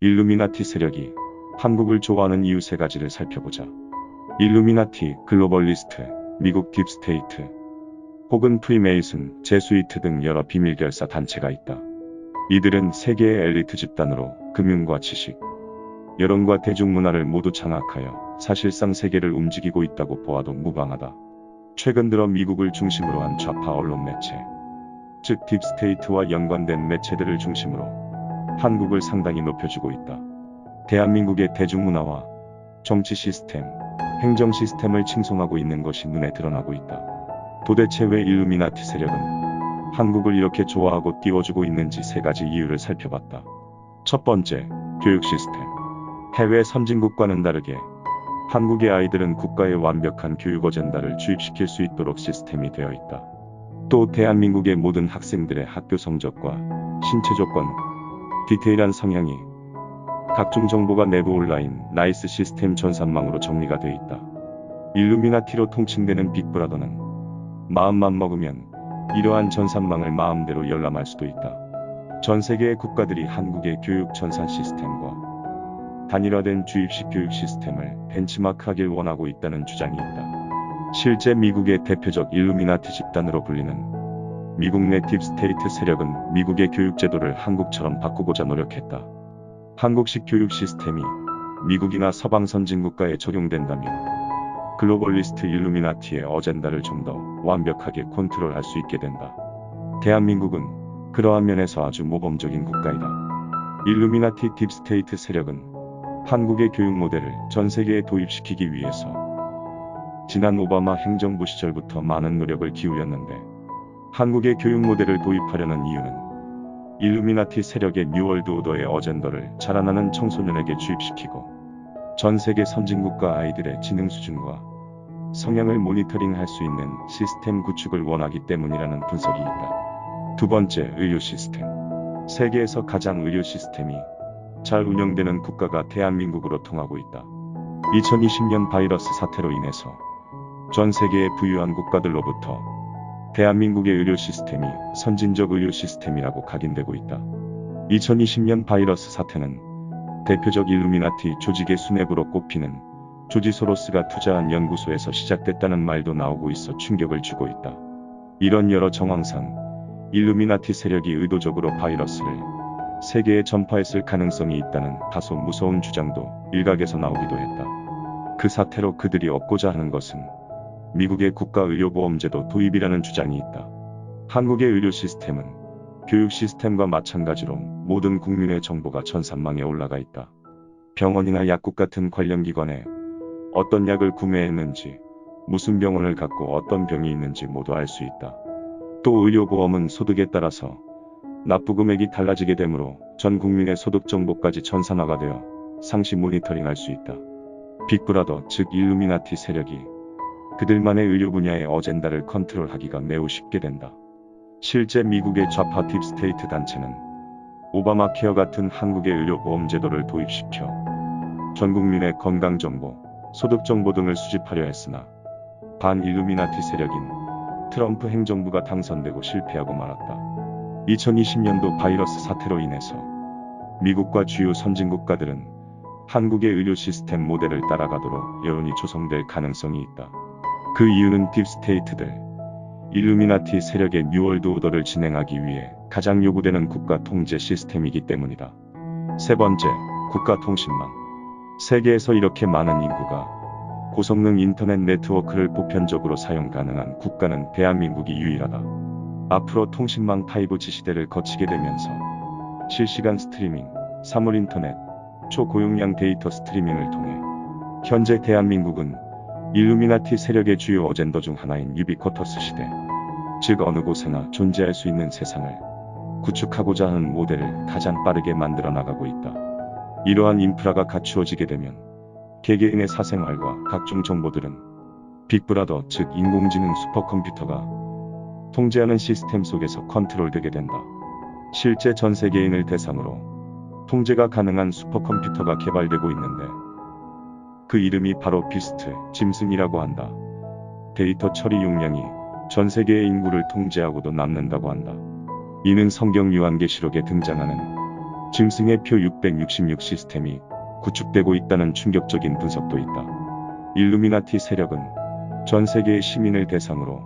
일루미나티 세력이 한국을 좋아하는 이유 세 가지를 살펴보자. 일루미나티, 글로벌리스트, 미국 딥스테이트, 혹은 프리메이슨, 제수이트 등 여러 비밀결사 단체가 있다. 이들은 세계의 엘리트 집단으로 금융과 지식, 여론과 대중문화를 모두 장악하여 사실상 세계를 움직이고 있다고 보아도 무방하다. 최근 들어 미국을 중심으로 한 좌파 언론 매체, 즉 딥스테이트와 연관된 매체들을 중심으로 한국을 상당히 높여주고 있다. 대한민국의 대중문화와 정치 시스템, 행정 시스템을 칭송하고 있는 것이 눈에 드러나고 있다. 도대체 왜 일루미나티 세력은 한국을 이렇게 좋아하고 띄워주고 있는지 세 가지 이유를 살펴봤다. 첫 번째, 교육 시스템. 해외 선진국과는 다르게 한국의 아이들은 국가의 완벽한 교육 어젠다를 주입시킬 수 있도록 시스템이 되어 있다. 또 대한민국의 모든 학생들의 학교 성적과 신체 조건, 디테일한 성향이 각종 정보가 내부 온라인 나이스 시스템 전산망으로 정리가 되어 있다. 일루미나티로 통칭되는 빅브라더는 마음만 먹으면 이러한 전산망을 마음대로 열람할 수도 있다. 전 세계의 국가들이 한국의 교육 전산 시스템과 단일화된 주입식 교육 시스템을 벤치마크하길 원하고 있다는 주장이 있다. 실제 미국의 대표적 일루미나티 집단으로 불리는 미국 내 딥스테이트 세력은 미국의 교육 제도를 한국처럼 바꾸고자 노력했다. 한국식 교육 시스템이 미국이나 서방 선진국가에 적용된다면 글로벌리스트 일루미나티의 어젠다를 좀 더 완벽하게 컨트롤할 수 있게 된다. 대한민국은 그러한 면에서 아주 모범적인 국가이다. 일루미나티 딥스테이트 세력은 한국의 교육 모델을 전 세계에 도입시키기 위해서 지난 오바마 행정부 시절부터 많은 노력을 기울였는데 한국의 교육 모델을 도입하려는 이유는 일루미나티 세력의 뉴월드 오더의 어젠더를 자라나는 청소년에게 주입시키고 전 세계 선진국가 아이들의 지능 수준과 성향을 모니터링할 수 있는 시스템 구축을 원하기 때문이라는 분석이 있다. 두 번째, 의료 시스템. 세계에서 가장 의료 시스템이 잘 운영되는 국가가 대한민국으로 통하고 있다. 2020년 바이러스 사태로 인해서 전 세계의 부유한 국가들로부터 대한민국의 의료 시스템이 선진적 의료 시스템이라고 각인되고 있다. 2020년 바이러스 사태는 대표적 일루미나티 조직의 수뇌부로 꼽히는 조지 소로스가 투자한 연구소에서 시작됐다는 말도 나오고 있어 충격을 주고 있다. 이런 여러 정황상 일루미나티 세력이 의도적으로 바이러스를 세계에 전파했을 가능성이 있다는 다소 무서운 주장도 일각에서 나오기도 했다. 그 사태로 그들이 얻고자 하는 것은 미국의 국가의료보험제도 도입이라는 주장이 있다. 한국의 의료 시스템은 교육 시스템과 마찬가지로 모든 국민의 정보가 전산망에 올라가 있다. 병원이나 약국 같은 관련 기관에 어떤 약을 구매했는지, 무슨 병원을 갖고 어떤 병이 있는지 모두 알 수 있다. 또 의료보험은 소득에 따라서 납부 금액이 달라지게 되므로 전 국민의 소득 정보까지 전산화가 되어 상시 모니터링 할 수 있다. 빅브라더 즉 일루미나티 세력이 그들만의 의료 분야의 어젠다를 컨트롤하기가 매우 쉽게 된다. 실제 미국의 좌파 딥스테이트 단체는 오바마 케어 같은 한국의 의료보험 제도를 도입시켜 전 국민의 건강정보, 소득정보 등을 수집하려 했으나 반 일루미나티 세력인 트럼프 행정부가 당선되고 실패하고 말았다. 2020년도 바이러스 사태로 인해서 미국과 주요 선진 국가들은 한국의 의료 시스템 모델을 따라가도록 여론이 조성될 가능성이 있다. 그 이유는 딥스테이트들, 일루미나티 세력의 뉴월드 오더를 진행하기 위해 가장 요구되는 국가 통제 시스템이기 때문이다. 세 번째, 국가 통신망. 세계에서 이렇게 많은 인구가 고성능 인터넷 네트워크를 보편적으로 사용 가능한 국가는 대한민국이 유일하다. 앞으로 통신망 5G 시대를 거치게 되면서 실시간 스트리밍, 사물 인터넷, 초고용량 데이터 스트리밍을 통해 현재 대한민국은 일루미나티 세력의 주요 어젠더 중 하나인 유비쿼터스 시대, 즉 어느 곳에나 존재할 수 있는 세상을 구축하고자 하는 모델을 가장 빠르게 만들어 나가고 있다. 이러한 인프라가 갖추어지게 되면 개개인의 사생활과 각종 정보들은 빅브라더 즉 인공지능 슈퍼컴퓨터가 통제하는 시스템 속에서 컨트롤되게 된다. 실제 전 세계인을 대상으로 통제가 가능한 슈퍼컴퓨터가 개발되고 있는데 그 이름이 바로 비스트, 짐승이라고 한다. 데이터 처리 용량이 전 세계의 인구를 통제하고도 남는다고 한다. 이는 성경 요한계시록에 등장하는 짐승의 표 666 시스템이 구축되고 있다는 충격적인 분석도 있다. 일루미나티 세력은 전 세계의 시민을 대상으로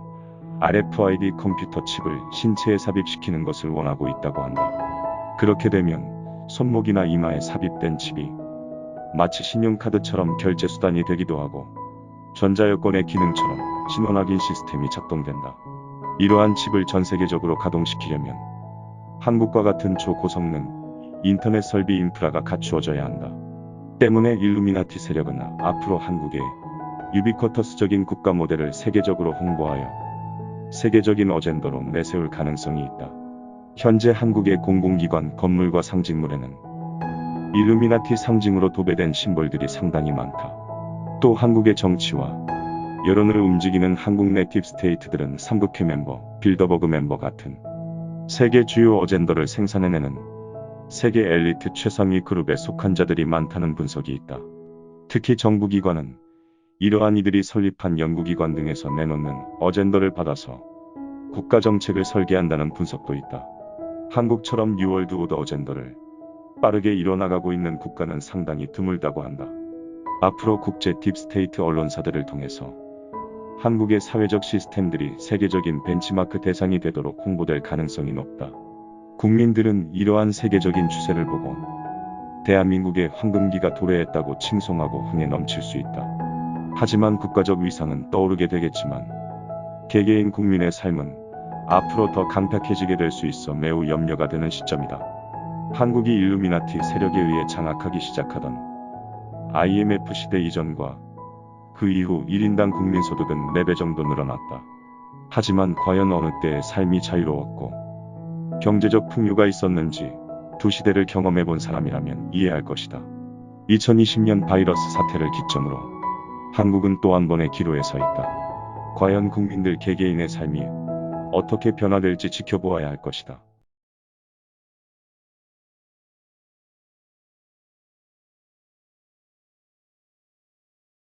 RFID 컴퓨터 칩을 신체에 삽입시키는 것을 원하고 있다고 한다. 그렇게 되면 손목이나 이마에 삽입된 칩이 마치 신용카드처럼 결제 수단이 되기도 하고 전자여권의 기능처럼 신원 확인 시스템이 작동된다. 이러한 칩을 전 세계적으로 가동시키려면 한국과 같은 초고성능 인터넷 설비 인프라가 갖추어져야 한다. 때문에 일루미나티 세력은 앞으로 한국의 유비쿼터스적인 국가 모델을 세계적으로 홍보하여 세계적인 어젠더로 내세울 가능성이 있다. 현재 한국의 공공기관 건물과 상징물에는 일루미나티 상징으로 도배된 심볼들이 상당히 많다. 또 한국의 정치와 여론을 움직이는 한국 내 딥스테이트들은 삼국회 멤버, 빌더버그 멤버 같은 세계 주요 어젠더를 생산해내는 세계 엘리트 최상위 그룹에 속한 자들이 많다는 분석이 있다. 특히 정부기관은 이러한 이들이 설립한 연구기관 등에서 내놓는 어젠더를 받아서 국가정책을 설계한다는 분석도 있다. 한국처럼 뉴월드 오더 어젠더를 빠르게 이뤄나가고 있는 국가는 상당히 드물다고 한다. 앞으로 국제 딥스테이트 언론사들을 통해서 한국의 사회적 시스템들이 세계적인 벤치마크 대상이 되도록 홍보될 가능성이 높다. 국민들은 이러한 세계적인 추세를 보고 대한민국의 황금기가 도래했다고 칭송하고 흥에 넘칠 수 있다. 하지만 국가적 위상은 떠오르게 되겠지만 개개인 국민의 삶은 앞으로 더 강팍해지게 될 수 있어 매우 염려가 되는 시점이다. 한국이 일루미나티 세력에 의해 장악하기 시작하던 IMF 시대 이전과 그 이후 1인당 국민소득은 4배 정도 늘어났다. 하지만 과연 어느 때의 삶이 자유로웠고 경제적 풍요가 있었는지 두 시대를 경험해 본 사람이라면 이해할 것이다. 2020년 바이러스 사태를 기점으로 한국은 또 한 번의 기로에 서 있다. 과연 국민들 개개인의 삶이 어떻게 변화될지 지켜보아야 할 것이다.